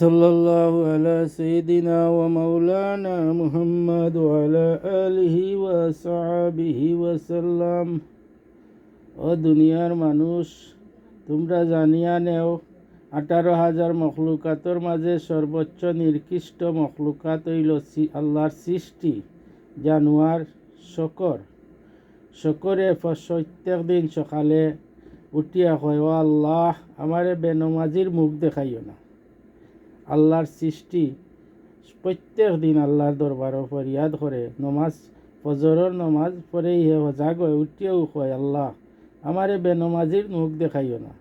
صلى الله على سيدنا ومولانا محمد وعلى آله وصحبه وسلم ও দুনিয়ার মানুষ তোমরা জানিয়া নেও আঠারো হাজার মখলুকাতর মাঝে সর্বোচ্চ নির্কৃষ্ট মখলুকাত হইল সি- আল্লাহর সৃষ্টি জানুয়ার শকর শকরে প্রত্যেক দিন সকালে উঠিয়া কয় ও আল্লাহ আমারে বেনমাজির মুখ দেখাইও না আল্লাহর সৃষ্টি প্রত্যেক দিন আল্লাহর দরবারও ফরিয়াদ করে। নমাজ, ফজরের নমাজ পরে হে সজাগ হয়ে উঠিয়াও কয় আল্লাহ, আমারে বেনমাজির মুখ দেখাইও না।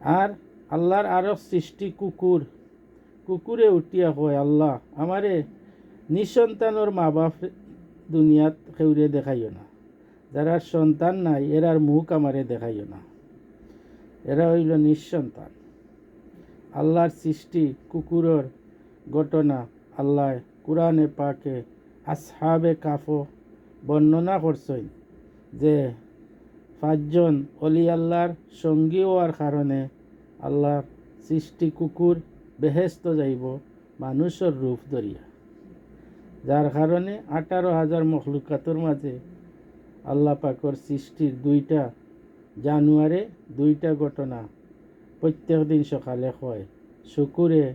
আর আল্লাহর আরও সৃষ্টি কুকুর, কুকুরে উঠিয়া কয় আল্লাহ, আমারে নিঃসন্তানোর মা বাপ দুনিয়াত খেউরে দেখাইও না। যারা সন্তান নাই, এরার মুখ আমারে দেখাইও না। এরা হইল নিঃসন্তান। আল্লাহর সৃষ্টি কুকুরের ঘটনা আল্লাহ কোরআনে পাকে আসহাবে কাফো বর্ণনা করছেন যে পাঁচজন অলি আল্লাহর সঙ্গী হওয়ার কারণে আল্লাহর সৃষ্টি কুকুর বেহেস্ত যাইব মানুষের রূপ ধরিয়া। যার কারণে আঠারো হাজার মখলুকাতর মাঝে আল্লাহ পাকর সৃষ্টির দুইটা জানুয়ারে দুইটা ঘটনা প্রত্যেক দিন সকালে কয় শুকুরে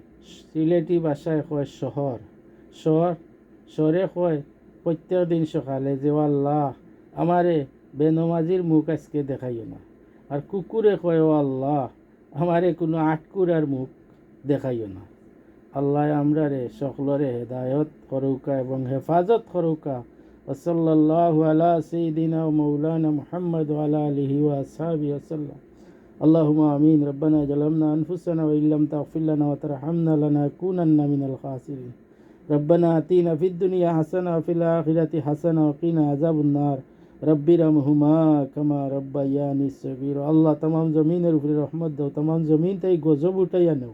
সিলেটি ভাষায় কয় শহর। শহর, শহরে কয় প্রত্যেক দিন সকালে যে আল্লাহ আমারে বেনমাজির মুখ আজকে দেখাইও না। আর কুকুরে কয় ও আল্লাহ আমারে কোনো আটকুরার মুখ দেখাইও না। আল্লাহ আমরারে সকলরে হেদায়ত করুকা এবং হেফাজত করুকা। ওসল্লাহ আলা সঈদিনা মৌলানা মুহাম্মদ আলা আলহি ওয়াসাবি ওসাল্লাম اللهم آمين. ربنا ظلمنا أنفسنا وإن لم تغفر لنا وترحمنا لنكونن من الخاسرين. ربنا آتنا في الدنيا حسنة وفي الآخرة حسنة وقنا عذاب النار. রব্বি رحمهما كما ربياني صغير الله تمام زمين উপরে রহমত دو. تمام زمين تاي গজব اٹھایا نو.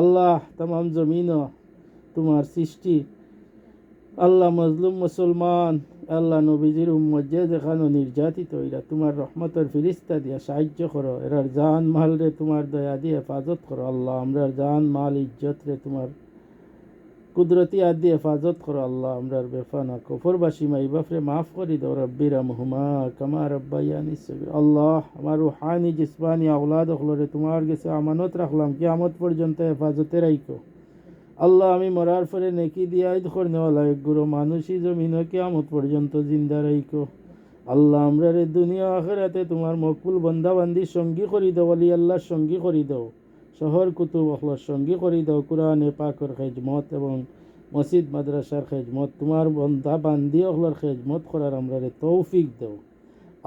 الله تمام زمين تمہار سشتی. الله مظلوم مسلمان. আল্লাহ নবীজির উম্মত যে যেখানে নির্যাতিত, এরা তোমার রহমতের ফিরিস্তা দিয়া সাহায্য করো। এরার জান মাল রে তোমার দয়া দিয়ে হেফাজত করো। আল্লাহ আমরার জান, মাল, ইজ্জত রে তোমার কুদরতি আদ হেফাজত করো। আল্লাহ আমরার বেফানা, কফরবাসী মাই বাফরে মাফ করি দাও রব্বিরা মুহমা কামা রব্বাইয়ানি সবির আল্লাহ, আমার রুহানি, জিসমানি, আওলাদ হলরে তোমার গেছে আমানত রাখলাম। কিয়ামত পর্যন্ত হেফাজতে রাইকো আল্লাহ, আমি মরার পরে নেকি দিয়া ধর নেওয়া লাগে গুরু মানুষই জমিন কেমত পর্যন্ত জিন্দা রাইকো আল্লাহ, আমরা রে দুনিয়া আখেরাতে তোমার মকবুল বন্দাবান্দি সঙ্গী করি দাও আলী আল্লাহর সঙ্গী করি দাও। শহর, কুতুব অখলার সঙ্গী করি দাও, কোরআনে পাকর খেজমত এবং মসজিদ, মাদ্রাসার খেজমত, তোমার বন্ধা বান্দি অখলার খেজমত করার আমরা রে তৌফিক দাও।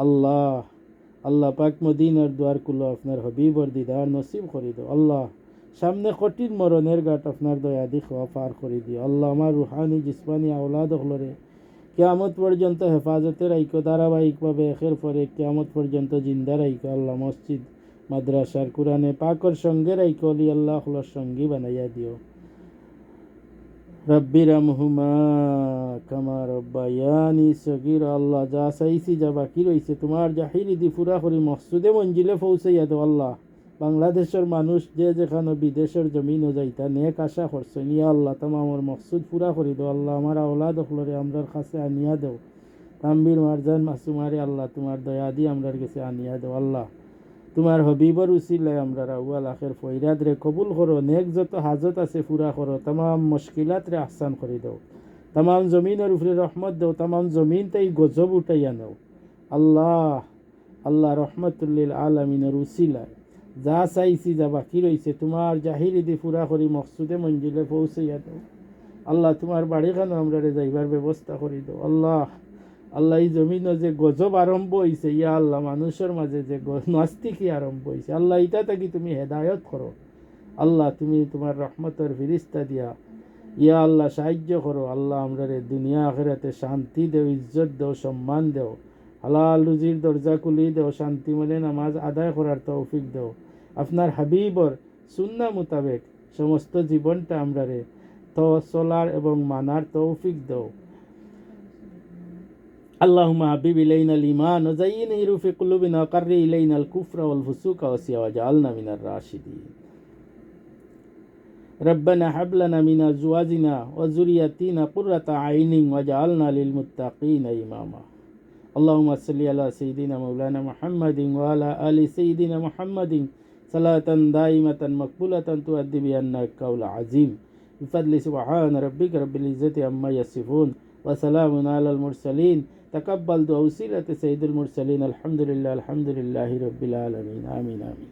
আল্লাহ আল্লাহ পাক মদিনার দুয়ার কুলো আপনার হবিবর দিদার নসিব করি দাও। আল্লাহ সামনে কঠিন মরণের ঘাট আপনার দয়া দি খাওয়া পার করে দিও। আল্লাহ আমার রুহানি, জিসমানি আওলাদ হলরে কেয়ামত পর্যন্ত হেফাজতে রাইকো ধারাবাহিকভাবে একের পরে কেয়ামত পর্যন্ত জিন্দা রাইকো আল্লাহ মসজিদ, মাদ্রাসার কোরআনে পাকর সঙ্গে রাইকো আলি আল্লাহ হলার সঙ্গী বানাইয়া দিও। রব্বির রহমা কামা রব্বায়ানি সগির। আল্লাহ যা চাইছি যা বাকি রয়েছে তোমার। জাহিরি দি ফুরা করি মসজিদে মঞ্জিলে পৌঁছাইয়া দো আল্লাহ। বাংলাদেশের মানুষ যে যেখানে বিদেশের জমিনও যাইতা নেক আশা করছেন ইয়া আল্লাহ, তাম আমার মকসুদ পুরা করি দো আল্লাহ আমার আওলাদ হলরে আমরার কাছে আনিয়া দেও। তাম্বির মারজান মাসুমারে আল্লাহ, তোমার দয়া দিয়ে আমরার কাছে আনিয়া দেও। আল্লাহ, তোমার হবিবর উচিলে আমরা রাউয়াল আখের ফৈরাদ রে কবুল করো। নেক যত হাজত আছে পুরা করো। তাম মুশকিলাত রে আহসান করে দাও। তাম জমিনের উপরে রহমত দেও। তাম জমিন তাই গজব উঠাইয়া নেও। আল্লাহ আল্লাহ রহমতুল্লিল আলমিনের উচিলায়। যা চাইছি যা বাকি রয়েছে তোমার জাহিরি দি পুরা করি মকসুদে মঞ্জিলে পৌঁছাইয়া দাও আল্লাহ তোমার বাড়িখানে আমরা রে যাইবার ব্যবস্থা করি দাও আল্লাহ আল্লাহ, এই জমিন যে গজব আরম্ভ হয়েছে ইয়া আল্লাহ মানুষের মাঝে যে নাস্তিকি আরম্ভ হয়েছে আল্লাহ ইটা থাকি তুমি হেদায়ত করো আল্লাহ, তুমি তোমার রহমতের ফিরিস্তা দিয়া। ইয়া আল্লাহ, সাহায্য করো আল্লাহ আমরা দুনিয়া আখেরাতে শান্তি দেও, ইজ্জত দেও সম্মান দেও। হালাল রুজির দরজা খুলি দেও শান্তি মনে নামাজ আদায় করার তৌফিক দেও আপনার হাবিবর সুন্না মোতাবেক সমস্ত জীবনটা আমরা রে তো চলার এবং মানার তৌফিক দেও اللهم حبب إلينا الإيمان وزينه في قلوبنا وقر إلينا الكفر والفسوق والعصيان واجعلنا من الراشدين ربنا هب لنا من أزواجنا وذرياتنا قرة عين واجعلنا للمتقين إماما اللهم صل على سيدنا مولانا محمد وعلى آل سيدنا محمد صلاة دائمة مقبولة تؤدي بها القول عظيم بفضل سبحان ربك رب العزة عما يصفون وسلام على المرسلين تقبل دعاء وسيلة سيد المرسلين الحمد لله الحمد لله رب العالمين آمين آمين